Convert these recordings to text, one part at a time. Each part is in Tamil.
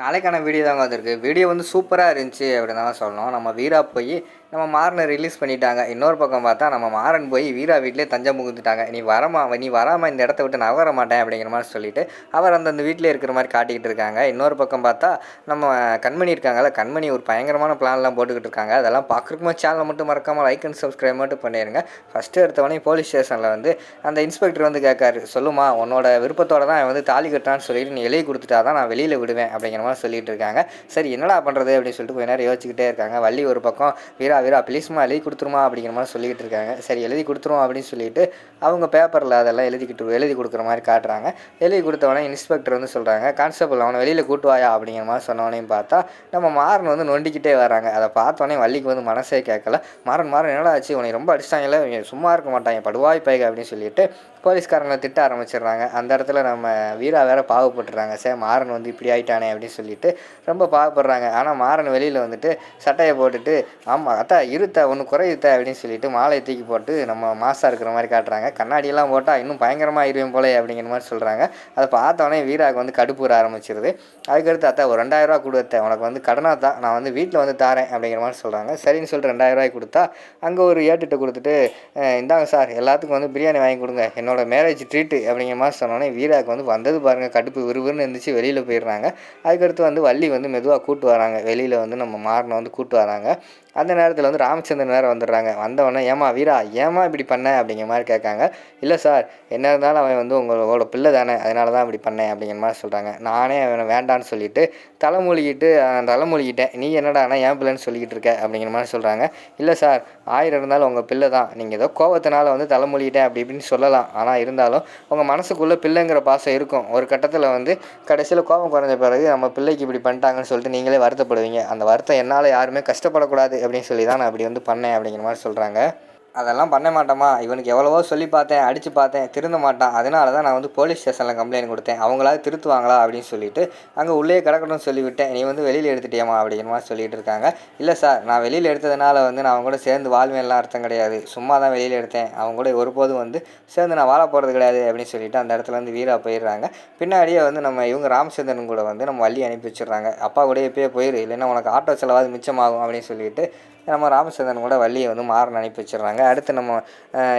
நாளைக்கான வீடியோ தாங்க வந்திருக்கு. வீடியோ வந்து சூப்பராக இருந்துச்சு அப்படின்னு தான் சொல்லணும். நம்ம வீரா போய் நம்ம மாறனை ரிலீஸ் பண்ணிட்டாங்க. இன்னொரு பக்கம் பார்த்தா நம்ம மாறன் போய் வீரா வீட்டிலே தஞ்சம் புகுந்துட்டாங்க. நீ வரமா நீ வராமல் இந்த இடத்த விட்டு நான் வர மாட்டேன் அப்படிங்கிற மாதிரி சொல்லிட்டு அவர் அந்தந்த வீட்டிலே இருக்கிற மாதிரி காட்டிக்கிட்டு இருக்காங்க. இன்னொரு பக்கம் பார்த்தா நம்ம கண்மணி இருக்காங்கல்ல கண்மணி ஒரு பயங்கரமான பிளான்லாம் போட்டுக்கிட்டு இருக்காங்க. அதெல்லாம் பார்க்குறக்குமா சேனலை மட்டும் மறக்காமல் லைக் அண்ட் சப்ஸ்கிரைப் மட்டும் பண்ணிடுங்க ஃபஸ்ட்டு எடுத்தவொடனே போலீஸ் ஸ்டேஷனில் வந்து அந்த இன்ஸ்பெக்டர் வந்து கேட்காரு சொல்லுமா உன்னோட விருப்பத்தோட தான் வந்து தாலி கட்டான்னு சொல்லிட்டு நீ எழுதி கொடுத்துட்டா தான் நான் வெளியில் விடுவேன். அப்படிங்கிற மாதிரி சொல்லிட்டு இருக்காங்க. சரி என்னடா பண்ணுறது அப்படின்னு சொல்லிட்டு கொஞ்ச நேரம் யோசிச்சுக்கிட்டே இருக்காங்க. வள்ளி ஒரு பக்கம் வீரா வீரா ப்ளீஸ்மா எழுதி கொடுத்துருமா அப்படிங்கிற மாதிரி சொல்லிக்கிட்டு இருக்காங்க. சரி எழுதி கொடுத்துருவோம் அப்படின்னு சொல்லிட்டு அவங்க பேப்பரில் அதெல்லாம் எழுதிக்கிட்டு எழுதி கொடுக்குற மாதிரி காட்டுறாங்க. எழுதி கொடுத்தவொடனே இன்ஸ்பெக்டர் வந்து சொல்கிறாங்க கான்ஸ்டபிள் அவனை வெளியில் கூட்டுவாயா அப்படிங்கிற மாதிரி சொன்னவனையும் பார்த்தா நம்ம மாறன் வந்து நொண்டிக்கிட்டே வராங்க. அதை பார்த்தோன்னே வள்ளிக்கு வந்து மனசே கேட்கல. மாறன் மாறன் என்னடா ஆச்சு? உனக்கு ரொம்ப அடிச்சிட்டாங்கல்ல? இல்லை சும்மா இருக்க மாட்டாங்க படுவாய் பைக அப்படின்னு சொல்லிட்டு போலீஸ்காரங்களை திட்ட ஆரம்பிச்சிடுறாங்க. அந்த இடத்துல நம்ம வீரா வேற பாவப்பட்டுறாங்க சே மாறன் வந்து இப்படி ஆயிட்டானே அப்படின்னு சொல்லிட்டு ரொம்ப பாவப்படுறாங்க ஆனால் மாறன் வெளியில் வந்துட்டு சட்டையை போட்டுட்டு ஆமாம் அத்தா இருத்த ஒன்று குறையுத்த அப்படின்னு சொல்லிட்டு மாலையை தூக்கி போட்டு நம்ம மாசாக இருக்கிற மாதிரி காட்டுறாங்க. கண்ணாடியெல்லாம் போட்டால் இன்னும் பயங்கரமாக இருவேன் போலே அப்படிங்கிற மாதிரி சொல்கிறாங்க அதை பார்த்தோன்னே வீராவுக்கு வந்து கடுப்புற ஆரம்பிச்சிருது. அதுக்கடுத்து அத்தா ஒரு ரெண்டாயிரரூவா கொடுத்த உனக்கு வந்து கடனாக தான் நான் வந்து வீட்டில் வந்து தாரேன் அப்படிங்கிற மாதிரி சொல்கிறாங்க சரின்னு சொல்லிட்டு ரெண்டாயிரரூவாய் கொடுத்தா அங்கே ஒரு ஏட்டுகிட்ட கொடுத்துட்டு இந்தாங்க சார் எல்லாத்துக்கும் வந்து பிரியாணி வாங்கி கொடுங்க. என்ன என்னோட மேரேஜ் ட்ரீட்டு அப்படிங்கிற மாதிரி சொன்னோன்னே வீராவுக்கு வந்து வந்தது பாருங்கள் கடுப்பு விறுவிறுன்னு இருந்துச்சு வெளியில் போயிடுறாங்க. அதுக்கடுத்து வந்து வள்ளி வந்து மெதுவாக கூட்டு வராங்க. வெளியில் வந்து நம்ம மாறனை வந்து கூட்டு வராங்க. அந்த நேரத்தில் வந்து ராமச்சந்திரன் வேறு வந்துடுறாங்க. வந்தவொடனே ஏமா வீரா ஏமா இப்படி பண்ண? அப்படிங்கிற மாதிரி கேட்காங்க. இல்லை சார் என்ன இருந்தாலும் அவன் வந்து உங்களோட பிள்ளை தானே அதனால தான் இப்படி பண்ணேன் அப்படிங்கிற மாதிரி சொல்கிறாங்க நானே அவனை வேண்டான்னு சொல்லிட்டு தலைமொழிகிட்டு தலைமொழிகிட்டேன். நீ என்னடா ஆனால் என் பிள்ளைன்னு சொல்லிக்கிட்டு இருக்க? அப்படிங்கிற மாதிரி சொல்கிறாங்க இல்லை சார் ஆயிரம் இருந்தாலும் உங்கள் பிள்ளை தான். நீங்கள் ஏதோ கோவத்தினால வந்து தலைமொழிகிட்டேன் அப்படி இப்படின்னு சொல்லலாம். ஆனால் இருந்தாலும் உங்கள் மனசுக்குள்ளே பிள்ளைங்கிற பாசம் இருக்கும். ஒரு கட்டத்தில் வந்து கடைசியில் கோபம் குறைஞ்ச பிறகு நம்ம பிள்ளைக்கு இப்படி பண்ணிட்டாங்கன்னு சொல்லிட்டு நீங்களே வருத்தப்படுவீங்க. அந்த வருத்தம் என்னால் யாருமே கஷ்டப்படக்கூடாது அப்படின்னு சொல்லி தான் நான் அப்படி வந்து பண்ணேன் அப்படிங்கிற மாதிரி சொல்கிறாங்க அதெல்லாம் பண்ண மாட்டோமா இவனுக்கு எவ்வளவோ சொல்லி பார்த்தேன் அடித்து பார்த்தேன் திருந்த மாட்டான். அதனால தான் நான் வந்து போலீஸ் ஸ்டேஷனில் கம்ப்ளைண்ட் கொடுத்தேன். அவங்களாவது திருத்துவாங்களா அப்படின்னு சொல்லிட்டு அங்கே உள்ளே கிடக்கணும்னு சொல்லிவிட்டேன். நீ வந்து வெளியில் எடுத்துட்டியாமா அப்படிங்கிற மாதிரி சொல்லிட்டு இருக்காங்க. இல்லை சார் நான் வெளியில் எடுத்ததுனால வந்து நான் அவங்க கூட சேர்ந்து வாழ்வேன்லாம் அர்த்தம் கிடையாது. சும்மா தான் வெளியில் எடுத்தேன். அவங்க கூட ஒருபோதும் வந்து சேர்ந்து நான் வாழ போகிறது கிடையாது அப்படின்னு சொல்லிட்டு அந்த இடத்துல வந்து வீரா போயிடுறாங்க. பின்னாடியே வந்து நம்ம இவங்க ராமச்சந்திரன் கூட வந்து நம்ம வள்ளி அனுப்பி வச்சிடுறாங்க. அப்பா கூட எப்பயே போயிரு. இல்லைன்னா உனக்கு ஆட்டோ செலவாது மிச்சமாகும் அப்படின்னு சொல்லிட்டு நம்ம ராமச்சந்திரன் கூட வள்ளியை வந்து மாறன் அனுப்பி வச்சிடுறாங்க. அடுத்து நம்ம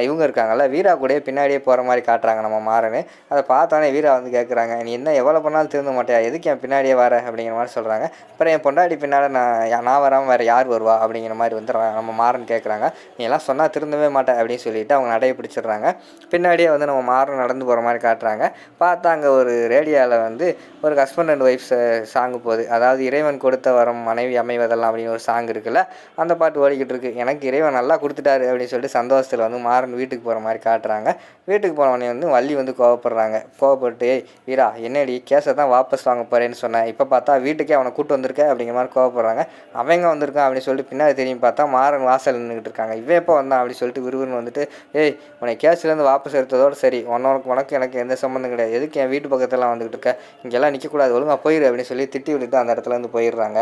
இவங்க இருக்காங்கல்ல வீரா கூடயே பின்னாடியே போகிற மாதிரி காட்டுறாங்க நம்ம மாறனு. அதை பார்த்தோன்னே வீரா வந்து கேட்குறாங்க நீ என்ன எவ்வளோ பண்ணாலும் திருந்த மாட்டியா? எதுக்கு என் பின்னாடியே வர? அப்படிங்கிற மாதிரி சொல்கிறாங்க அப்புறம் என் பொண்டாடி பின்னால் நான் நான் வராமல் வேறு யார் வருவா? அப்படிங்கிற மாதிரி வந்து நம்ம மாறன் கேட்குறாங்க நீ எல்லாம் சொன்னால் திருந்தவே மாட்டேன் அப்படின்னு சொல்லிட்டு அவங்க நடைய பிடிச்சிடுறாங்க. பின்னாடியே வந்து நம்ம மாறன் நடந்து போகிற மாதிரி காட்டுறாங்க. பார்த்தா அங்கே ஒரு ரேடியோவில் வந்து ஒரு ஹஸ்பண்ட் அண்ட் ஒய்ஃப் சாங் போகுது. அதாவது இறைவன் கொடுத்த வரம் மனைவி அமைவதெல்லாம் அப்படின்னு ஒரு சாங் இருக்குல்ல அந்த பாட்டு ஓடிக்கிட்டு இருக்கு எனக்கு இறைவன் நல்லா கொடுத்துட்டாரு அப்படின்னு சொல்லிட்டு சந்தோஷத்தில் வந்து மாறன் வீட்டுக்கு போகிற மாதிரி காட்டுறாங்க. வீட்டுக்கு போனவனே வந்து வள்ளி வந்து கோவப்படுறாங்க. கோவப்பட்டு வீரா என்னடி கேஸை தான் வாபஸ் வாங்க போகிறேன்னு சொன்னேன் இப்போ பார்த்தா வீட்டுக்கே அவனை கூட்டு வந்திருக்க அப்படிங்கிற மாதிரி கோவப்படுறாங்க. அவங்க வந்திருக்கான் அப்படின்னு சொல்லிட்டு பின்னாடி தெரியும் பார்த்தா மாறன் வாசல் நின்றுக்கிட்டு இருக்காங்க. இவன் எப்போ வந்தான்? அப்படின்னு சொல்லிட்டு விறுவிறுன்னு வந்துட்டு ஏய் உன்னை கேஸ்லேருந்து வாபஸ் எடுத்ததோடு சரி. உனக்கு உனக்கு எனக்கு எந்த சம்மந்தம் கிடையாது. எதுக்கு என் வீட்டு பக்கத்தெல்லாம் வந்துக்கிட்டு இருக்க? இங்கெல்லாம் நிற்கக்கூடாது ஒழுங்காக போயிரு அப்படின்னு சொல்லி திட்டி விட்டுட்டு அந்த இடத்துல இருந்து போயிடுறாங்க.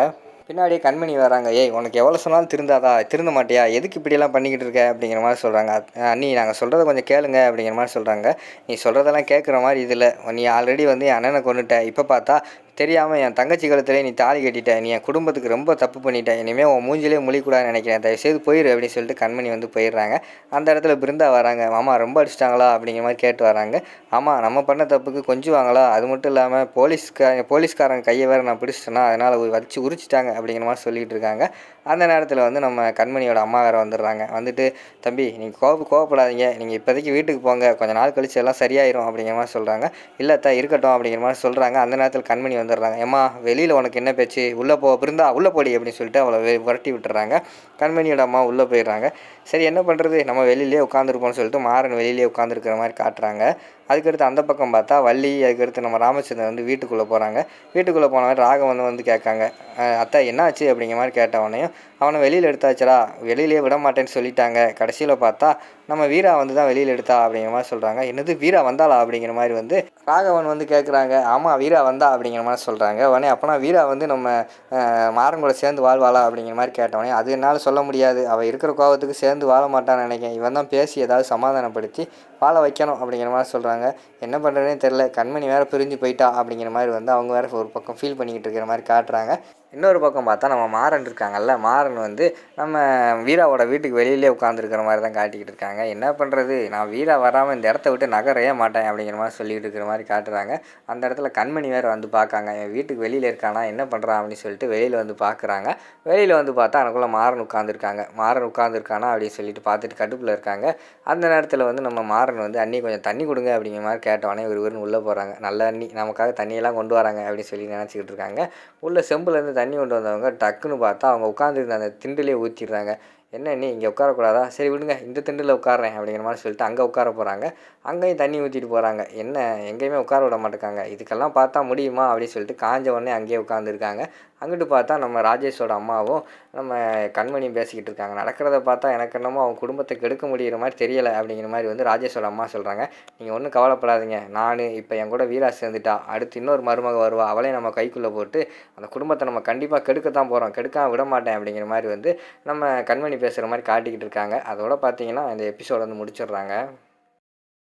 பின்னாடியே கண்மணி வராங்க ஏய் உனக்கு எவ்வளோ சொன்னாலும் திருந்தாதா? திருந்த மாட்டியா? எதுக்கு இப்படியெல்லாம் பண்ணிக்கிட்டு இருக்க? அப்படிங்கிற மாதிரி சொல்கிறாங்க அண்ணி நாங்கள் சொல்கிறத கொஞ்சம் கேளுங்க அப்படிங்கிற மாதிரி சொல்கிறாங்க நீ சொல்கிறதெல்லாம் கேட்குற மாதிரி இதில் நீ ஆல்ரெடி வந்து என் அண்ணனை கொண்டுட்ட இப்போ பார்த்தா தெரியாமல் என் தங்கச்சி கழுத்துலேயே நீ தாலி கட்டிட்ட நீ என் குடும்பத்துக்கு ரொம்ப தப்பு பண்ணிட்டேன் இனிமேல் உன் மூஞ்சிலே முழிக்கூடாதுன்னு நினைக்கிறேன். தயவுசெய்து போயிரு அப்படின்னு சொல்லிட்டு கண்மணி வந்து போயிடுறாங்க. அந்த இடத்துல பிருந்தா வராங்க. மாமா ரொம்ப அடிச்சிட்டாங்களா? அப்படிங்கிற மாதிரி கேட்டு வராங்க. ஆமாம் நம்ம பண்ண தப்புக்கு கொஞ்சுவாங்களா? அது மட்டும் இல்லாமல் போலீஸ்கார போலீஸ்காரங்க கையை வேறு நான் பிடிச்சிட்டேன்னா அதனால் வச்சு உரிச்சிட்டாங்க அப்படிங்கிற மாதிரி சொல்லிகிட்டு இருக்காங்க. அந்த நேரத்தில் வந்து நம்ம கண்மணியோட அம்மா வேறு வந்துடுறாங்க. வந்துட்டு தம்பி நீங்கள் கோப கோவப்படாதீங்க. நீங்கள் இப்போதைக்கு வீட்டுக்கு போங்க. கொஞ்சம் நாள் கழிச்சு எல்லாம் சரியாயிரும் அப்படிங்கிற மாதிரி சொல்கிறாங்க இல்லை தான் இருக்கட்டும் அப்படிங்கிற மாதிரி சொல்கிறாங்க அந்த நேரத்தில் கண்மணி வந்து வந்துடுறாங்க. ஏமா வெளியில் உனக்கு என்ன பேச்சு? உள்ளே போ பிருந்தா உள்ளே போடி அப்படின்னு சொல்லிட்டு அவளை விரட்டி விட்டுறாங்க. கண்மணியோட அம்மா உள்ளே போயிடுறாங்க. சரி என்ன பண்ணுறது நம்ம வெளியிலே உட்காந்துருப்போம்னு சொல்லிட்டு மாறன் வெளியிலே உட்காந்துருக்கிற மாதிரி காட்டுறாங்க. அதுக்கடுத்து அந்த பக்கம் பார்த்தா வள்ளி அதுக்கடுத்து நம்ம ராமச்சந்திரன் வந்து வீட்டுக்குள்ளே போகிறாங்க வீட்டுக்குள்ளே போனவன் ராகவன் வந்து கேட்காங்க. அத்தா அத்தா என்னாச்சு அப்படிங்கிற மாதிரி கேட்டவனையும் அவனை வெளியில் எடுத்தாச்சுடா. வெளியிலே விட மாட்டேன்னு சொல்லிட்டாங்க. கடைசியில் பார்த்தா நம்ம வீரா வந்து தான் வெளியில் எடுத்தா அப்படிங்கிற மாதிரி சொல்கிறாங்க என்னது வீரா வந்தாளா? அப்படிங்கிற மாதிரி வந்து ராகவன் வந்து கேட்குறாங்க. ஆமாம் வீரா வந்தா அப்படிங்கிற மாதிரி சொல்கிறாங்க உடனே அப்போனா வீரா வந்து நம்ம அஹ், மாறன் கூட சேர்ந்து வாழ்வாளா? அப்படிங்கிற மாதிரி கேட்டவனே அது என்னால் சொல்ல முடியாது. அவள் இருக்கிற கோவத்துக்கு சேர்ந்து வாழ மாட்டான்னு நினைக்கிறேன். இவன் தான் பேசி ஏதாவது சமாதானப்படுத்தி வாழ வைக்கணும் அப்படிங்கிற மாதிரி சொல்கிறாங்க என்ன பண்ணுறதுனே தெரில கண்மணி வேறு பிரிஞ்சு போயிட்டா அப்படிங்கிற மாதிரி வந்து அவங்க வேறு ஒரு பக்கம் ஃபீல் பண்ணிக்கிட்டு இருக்கிற மாதிரி காட்டுறாங்க. இன்னொரு பக்கம் பார்த்தா நம்ம மாறன் இருக்காங்கல்ல. மாறன் வந்து நம்ம வீராவோட வீட்டுக்கு வெளியிலே உட்காந்துருக்கிற மாதிரி தான் காட்டிக்கிட்டு இருக்காங்க. என்ன பண்ணுறது நான் வீரா வராமல் இந்த இடத்த விட்டு நகரையே மாட்டேன் அப்படிங்கிற மாதிரி சொல்லிகிட்டு இருக்கிற மாதிரி காட்டுறாங்க. அந்த இடத்துல கண்மணி வேறு வந்து பார்க்காங்க. என் வீட்டுக்கு வெளியில் இருக்கானா? என்ன பண்ணுறான் அப்படின்னு சொல்லிட்டு வெளியில் வந்து பார்க்குறாங்க. வெளியில் வந்து பார்த்தா எனக்குள்ளே மாறன் உட்காந்துருக்காங்க மாறன் உட்காந்துருக்கானா அப்படின்னு சொல்லிட்டு பார்த்துட்டு கடுப்பில் இருக்காங்க. அந்த நேரத்தில் வந்து நம்ம மாறன் வந்து அண்ணி கொஞ்சம் தண்ணி கொடுங்க அப்படிங்கிற மாதிரி கேட்டவொடனே ஒரு ஊர்னு உள்ளே போகிறாங்க நல்ல அண்ணி நமக்காக தண்ணியெல்லாம் கொண்டு வராங்க அப்படின்னு சொல்லி நினச்சிக்கிட்டு இருக்காங்க. உள்ள செம்புலேருந்து தண்ணி கொண்டு வந்தவங்க டக்குன்னு பார்த்தா அவங்க உட்காந்துருந்த அந்த திண்டுலேயே ஊற்றிடுறாங்க என்ன நீ இங்கே உட்காரக்கூடாதா? சரி விடுங்க இந்த திண்டில் உட்காறேன் அப்படிங்கிற மாதிரி சொல்லிட்டு அங்கே உட்கார போகிறாங்க அங்கேயும் தண்ணி ஊற்றிட்டு போகிறாங்க என்ன எங்கேயுமே உட்கார விட மாட்டேங்காங்க. இதுக்கெல்லாம் பார்த்தா முடியுமா அப்படின்னு சொல்லிட்டு காஞ்ச உடனே அங்கேயே உட்காந்துருக்காங்க அங்கிட்டு பார்த்தா நம்ம ராஜேஷோட அம்மாவும் நம்ம கண்மணியும் பேசிக்கிட்டு இருக்காங்க. நடக்கிறத பார்த்தா எனக்கு என்னமோ அவங்க குடும்பத்தை கெடுக்க முடிகிற மாதிரி தெரியலை அப்படிங்கிற மாதிரி வந்து ராஜேஷோட அம்மா சொல்கிறாங்க நீங்கள் ஒன்றும் கவலைப்படாதீங்க. நான் இப்போ என் கூட வீரா சேர்ந்துட்டா. அடுத்து இன்னொரு மருமக வருவா. அவளே நம்ம கைக்குள்ளே போட்டு அந்த குடும்பத்தை நம்ம கண்டிப்பாக கெடுக்க தான் போகிறோம் கெடுக்காம விட மாட்டேன் அப்படிங்கிற மாதிரி வந்து நம்ம கண்மணி பேசுகிற மாதிரி காட்டிக்கிட்டு இருக்காங்க. அதோட பார்த்தீங்கன்னா இந்த எபிசோட வந்து முடிச்சிடுறாங்க.